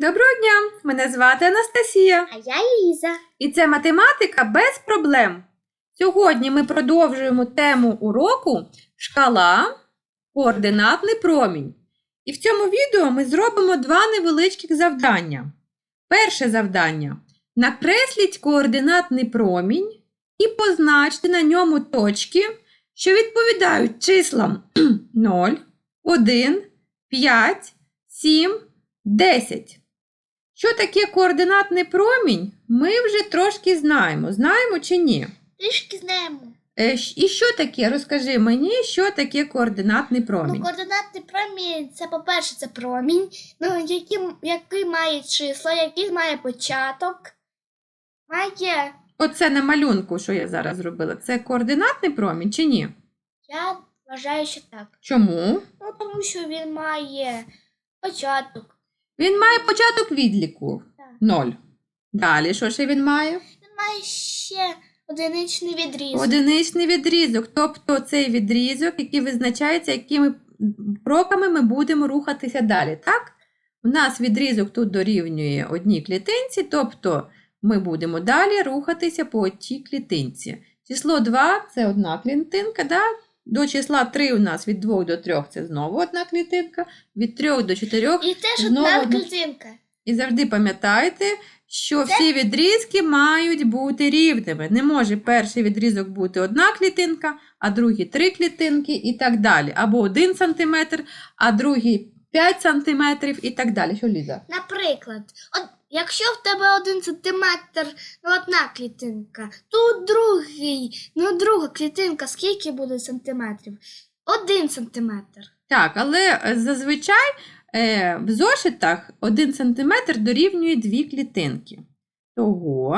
Доброго дня! Мене звати Анастасія, А я Ліза. і це математика без проблем. Сьогодні ми продовжуємо тему уроку шкала, координатний промінь. І в цьому відео ми зробимо два невеличких завдання. Перше завдання: накресліть координатний промінь і позначте на ньому точки, що відповідають числам 0, 1, 5, 7, 10. Що таке координатний промінь, ми вже трошки знаємо. Знаємо чи ні? Трішки знаємо. Е, І що таке? Розкажи мені, що таке координатний промінь. Ну, координатний промінь це, по-перше, це промінь, ну, який, який має числа, який має початок. Має. Оце на малюнку, що я зараз зробила. Це координатний промінь чи ні? Я вважаю, що так. Чому? Ну, тому що він має початок. Він має початок відліку Так. 0. Далі, що ще він має? Він має ще одиничний відрізок. Одиничний відрізок, тобто цей відрізок, який визначається, якими кроками ми будемо рухатися далі. Так? У нас відрізок тут дорівнює одній клітинці, тобто ми будемо далі рухатися по одній клітинці. Число 2 це одна клітинка. Да? До числа 3 у нас від 2 до 3 це знову одна клітинка, від 3 до 4 І теж Знову одна клітинка. і завжди пам'ятайте, що всі відрізки мають бути рівними. Не може перший відрізок бути одна клітинка, а другий три клітинки і так далі. Або один сантиметр, а другий 5 сантиметрів і так далі. Що Ліза? Наприклад, от, якщо в тебе один сантиметр, ну одна клітинка, то другий, ну друга клітинка, скільки буде сантиметрів? Один сантиметр. Так, але е, зазвичай е, в зошитах 1 см дорівнює 2 клітинки. Того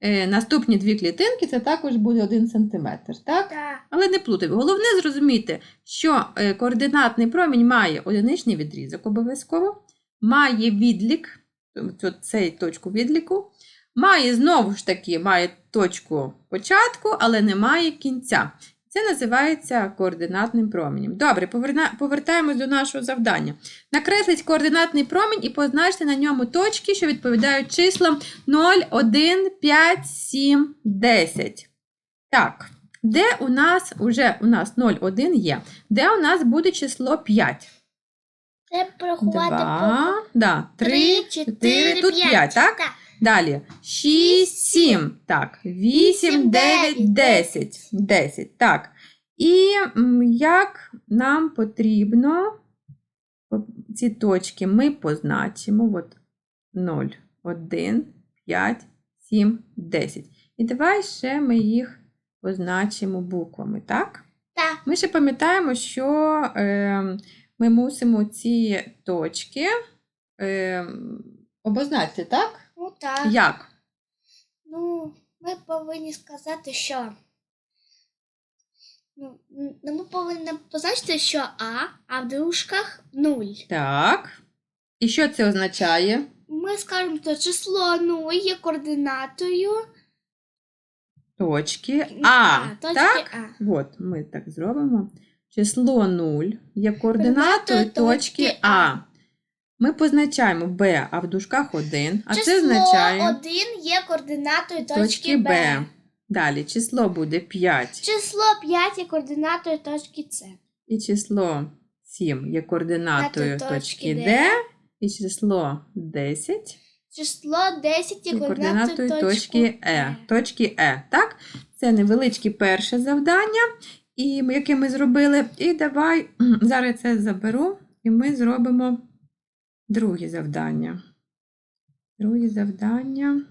е, наступні дві клітинки це також буде 1 см. Так? Так. Але не плутайте. Головне зрозуміти, що е, координатний промінь має одиничний відрізок обов'язково, має відлік, тобто цей точку відліку, має знову ж таки має точку початку, але не має кінця. Це називається координатним променем. Добре, повертаємось до нашого завдання. Накресліть координатний промінь і позначте на ньому точки, що відповідають числам 0, 1, 5, 7, 10. Так, де у нас уже у нас 0, 1 є. Де у нас буде число 5? Треба порахувати Два, да, 3, 4, тут 5, так? Так. Далі 6, 7, так, 8, Вісім, 9, дев'ять, 10. 10, так. І м, як нам потрібно по- ці точки ми позначимо от 0, 1, 5, 7, 10. І давай ще ми їх позначимо буквами, так? Так. Ми ще пам'ятаємо, що е, ми мусимо ці точки е, обозначити, так? Ну так. Як? Ну, ми повинні сказати, що. Ну, ми повинні позначити, що А, а в дружках 0. Так. І що це означає? Ми скажемо, що число 0 є координатою Точки А. точки так? А. От, ми так зробимо. Число 0 є координатою точки А. Ми позначаємо Б, а в дужках 1. А число це означає 1 є координатою точки, Б. Далі число буде 5. Число 5 є координатою точки С. І число 7 є координатою Точки точки Д. І число 10 Число 10 є координатою точки точки Е. Точки Е. Так? Це невеличке перше завдання, і яке ми зробили. І давай зараз це заберу, і ми зробимо друге завдання. Друге завдання.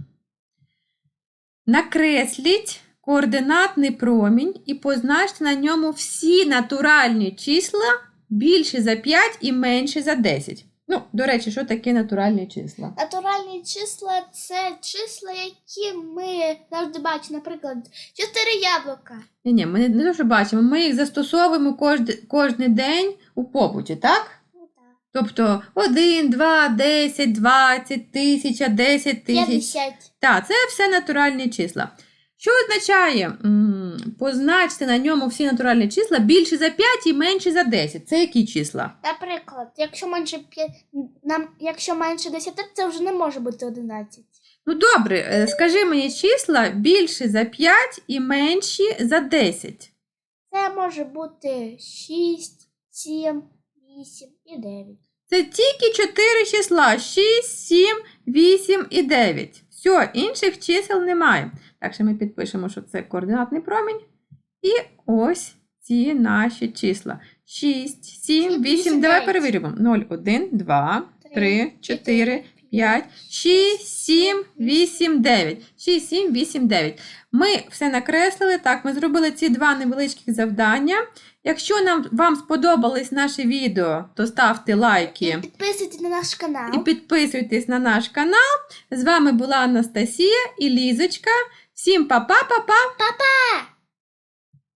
Накресліть координатний промінь і позначте на ньому всі натуральні числа більші за 5 і менші за 10. Ну, до речі, що таке натуральні числа? Натуральні числа це числа, які ми завжди бачимо. Наприклад, 4 яблука. Ні, ні, ми не, не те, бачимо, ми їх застосовуємо кожен, кожен день у побуті, так? Ну так. Тобто 1, 2, 10, 20, 1000, 10 тисяч. 50. Так, це все натуральні числа. Що означає м, позначте на ньому всі натуральні числа більше за 5 і менше за 10? Це які числа? Наприклад, якщо менше п'я- нам, якщо менше 10, це вже не може бути 11. Ну добре, е, скажи мені числа більше за 5 і менші за 10. Це може бути 6, 7, 8 і 9. Це тільки 4 числа: 6, 7, 8 і 9. Все, інших чисел немає. Так що ми підпишемо, що це координатний промінь. І ось ці наші числа. 6, 7, 8. Давай перевіримо. 0, 1, 2, 3, 4, 5, 6, 7, 8, 9. 6, 7, 8, 9. Ми все накреслили. Так, ми зробили ці два невеличкі завдання. Якщо нам, вам сподобались наше відео, то ставте лайки Підписуйтесь на наш канал. і підписуйтесь на наш канал. З вами була Анастасія і Лізочка. Всім па-па-па-па! Па-па!